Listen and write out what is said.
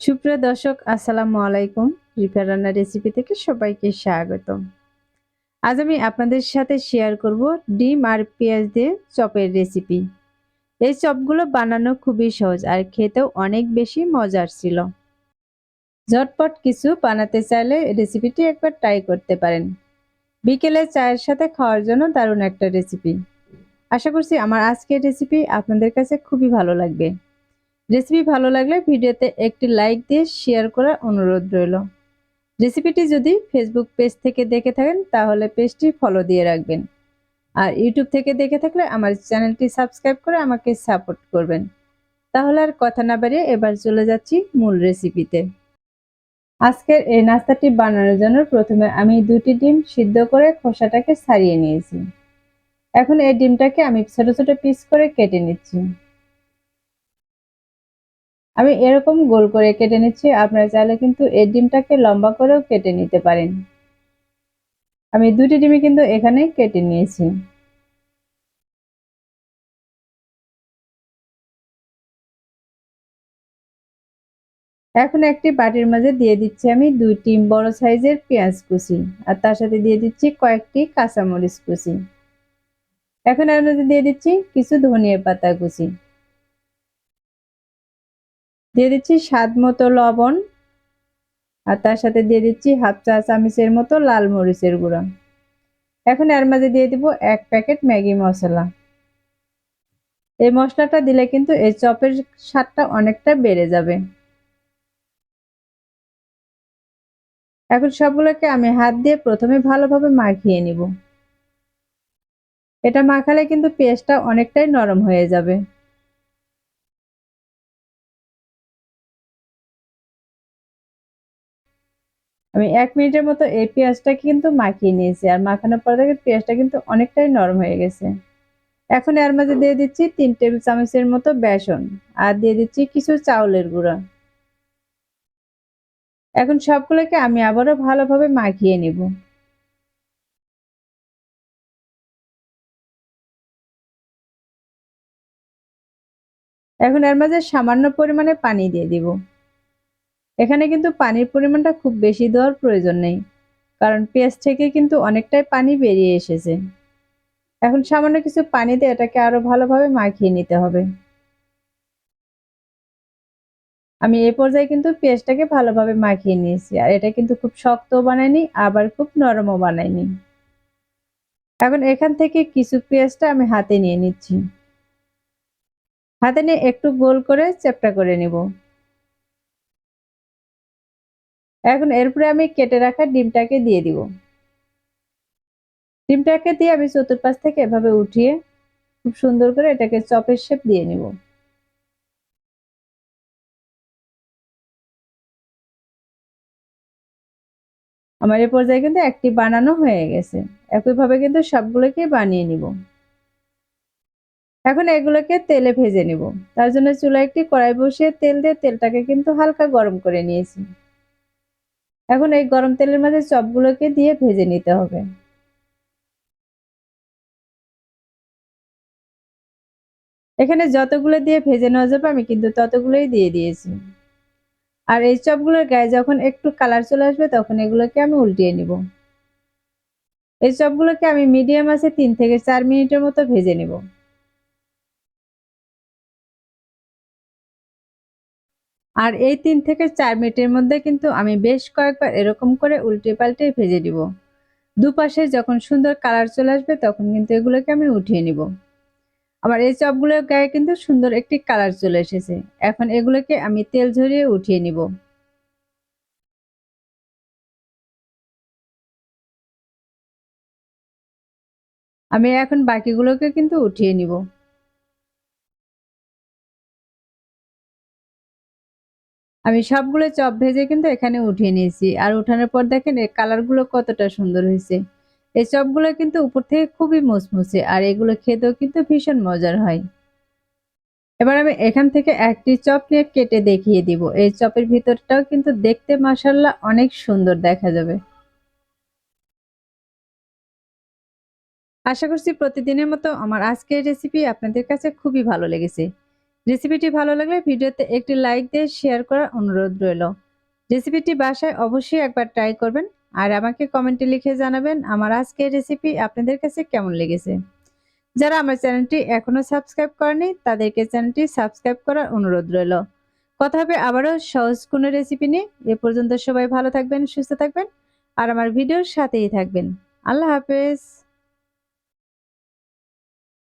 সুপ্রিয় দর্শক, আসসালামু আলাইকুম। রিফা রান্না রেসিপি থেকে সবাইকে স্বাগত আজ আমি আপনাদের সাথে শেয়ার করব ডিম আর পেঁয়াজ দিয়ে চপের রেসিপি এই চপগুলো বানানো খুবই সহজ আর খেতেও অনেক বেশি মজার ছিল। ঝটপট কিছু বানাতে চাইলে রেসিপিটি একবার ট্রাই করতে পারেন। বিকেলে চায়ের সাথে খাওয়ার জন্য দারুণ একটা রেসিপি আশা করছি আমার আজকের রেসিপি আপনাদের কাছে খুবই ভালো লাগবে। রেসিপি ভালো লাগলে ভিডিওতে একটি লাইক দিয়ে শেয়ার করার অনুরোধ রইল। রেসিপিটি যদি ফেসবুক পেজ থেকে দেখে থাকেন, তাহলে পেজটি ফলো দিয়ে রাখবেন। আর ইউটিউব থেকে দেখে থাকলে আমার চ্যানেলটি সাবস্ক্রাইব করে আমাকে সাপোর্ট করবেন। তাহলে আর কথা না বাড়িয়ে এবার চলে যাচ্ছি মূল রেসিপিতে আজকের এই নাস্তাটি বানানোর জন্য প্রথমে আমি দুটি ডিম সিদ্ধ করে খোসাটাকে ছাড়িয়ে নিয়েছি। এখন এই ডিমটাকে আমি ছোট ছোট পিস করে কেটে নিচ্ছি। আমি এরকম গোল করে কেটে নিচ্ছি, আপনারা চাইলে কিন্তু এই ডিমটাকে লম্বা করেও কেটে নিতে পারেন। আমি দুটি ডিমই কিন্তু এখানে কেটে নিয়েছি। এখন একটি বাটির মাঝে দিয়ে দিচ্ছি আমি দুইটি বড় সাইজের পেঁয়াজ কুচি, আর তার সাথে দিয়ে দিচ্ছি কয়েকটি কাঁচামরিচ কুচি। এখন মধ্যে দিয়ে দিচ্ছি কিছু ধনিয়া পাতা কুচি। দিয়ে দিচ্ছি স্বাদ মতো লবণ আর তার সাথে দিয়ে দিচ্ছি হাফ চা চামচের মতো লাল মরিচের গুঁড়া। এখন এর মাঝে দিয়ে দিব এক প্যাকেট ম্যাগি মশলা। এই মশলাটা দিলে কিন্তু এই চপের স্বাদটা অনেকটা বেড়ে যাবে। এখন সবগুলোকে আমি হাত দিয়ে প্রথমে ভালোভাবে মাখিয়ে নিব। এটা মাখালে কিন্তু পেস্টটা অনেকটাই নরম হয়ে যাবে। আমি এক মিনিটের মতো এই পেঁয়াজটাকে কিন্তু মাখিয়ে নিয়েছি, আর মাখানোর পর থেকে পেঁয়াজটা কিন্তু অনেকটাই নরম হয়ে গেছে। এখন এর মাঝে দিয়ে দিচ্ছি তিন টেবিল চামচের মতো বেসন, আর দিয়ে দিচ্ছি কিছু চাউলের গুঁড়া। এখন সবগুলোকে আমি আবারও ভালোভাবে মাখিয়ে নিব। এখন এর মাঝে সামান্য পরিমাণে পানি দিয়ে দিব। এখানে কিন্তু পানির পরিমাণটা খুব বেশি দেওয়ার প্রয়োজন নেই, কারণ পেঁয়াজ থেকে কিন্তু অনেকটাই পানি বেরিয়ে এসেছে। এখন সামান্য কিছু পানি দিয়ে এটাকে আরও ভালোভাবে মাখিয়ে নিতে হবে। আমি এ পর্যায়ে কিন্তু পেঁয়াজটাকে ভালোভাবে মাখিয়ে নিয়েছি, আর এটা কিন্তু খুব শক্ত বানায়নি আবার খুব নরমও বানায়নি এখন এখান থেকে কিছু পেঁয়াজটা আমি হাতে নিয়ে নিচ্ছি। হাতে নিয়ে একটু গোল করে চেপটা করে নিব। এখন এরপরে আমি কেটে রাখা ডিমটাকে দিয়ে দিব। ডিমটাকে দিয়ে আমি চতুর্পাশ থেকে এভাবে উঠিয়ে খুব সুন্দর করে এটাকে চপের শেপ দিয়ে নিব। আমার এ পর্যায়ে কিন্তু একটি বানানো হয়ে গেছে। একইভাবে কিন্তু সবগুলোকে বানিয়ে নিব। এখন এগুলোকে তেলে ভেজে নিব। তার জন্য চুলা একটি কড়াই বসিয়ে তেল দিয়ে তেলটাকে কিন্তু হালকা গরম করে নিয়েছি। এখন এই গরম তেলের মাঝে চপগুলোকে দিয়ে ভেজে নিতে হবে। এখানে যতগুলো দিয়ে ভেজে নেওয়া যাবে, আমি কিন্তু ততগুলোই দিয়ে দিয়েছি। আর এই চপগুলোর গায়ে যখন একটু কালার চলে আসবে, তখন এগুলোকে আমি উল্টিয়ে নিব। এই চপগুলোকে আমি মিডিয়াম আছে তিন থেকে চার মিনিটের মতো ভেজে নেব। আর এই তিন থেকে চার মিনিটের মধ্যে কিন্তু আমি বেশ কয়েকবার এরকম করে উল্টে পাল্টে ভেজে দিব দুপাশে যখন সুন্দর কালার চলে আসবে তখন কিন্তু এগুলোকে আমি উঠিয়ে নিব। আমার এই চপগুলোর গায়ে কিন্তু সুন্দর একটি কালার চলে এসেছে। এখন এগুলোকে আমি তেল ঝরিয়ে উঠিয়ে নিব। আমি এখন বাকিগুলোকে কিন্তু উঠিয়ে নিব। আমি সবগুলো চপ ভেজে কিন্তু এখানে উঠিয়ে নিয়েছি। আর উঠানোর পর দেখেন এই কালারগুলো কতটা সুন্দর হয়েছে। এই চপগুলো কিন্তু উপর থেকে খুবই মুসমুসে আর এগুলো খেতেও কিন্তু ভীষণ মজার হয়। এবার আমি এখান থেকে একটি চপ নিয়ে কেটে দেখিয়ে দিব। এই চপের ভিতরটাও কিন্তু দেখতে মাসাল্লাহ অনেক সুন্দর দেখা যাবে। আশা করছি প্রতিদিনের মতো আমার আজকের রেসিপি আপনাদের কাছে খুবই ভালো লেগেছে। রেসিপিটি ভালো লাগলে ভিডিওতে একটি লাইক দিয়ে শেয়ার করার অনুরোধ রইল। রেসিপিটি বাসায় অবশ্যই একবার ট্রাই করবেন আর আমাকে কমেন্টে লিখে জানাবেন আমার আজকের রেসিপি আপনাদের কাছে কেমন লেগেছে। যারা আমার চ্যানেলটি এখনও সাবস্ক্রাইব করেনি, তাদেরকে চ্যানেলটি সাবস্ক্রাইব করার অনুরোধ রইল। কথা হবে আবারও সহজ কোনো রেসিপি নিয়ে। এ পর্যন্ত সবাই ভালো থাকবেন, সুস্থ থাকবেন আর আমার ভিডিওর সাথেই থাকবেন। আল্লাহ হাফেজ।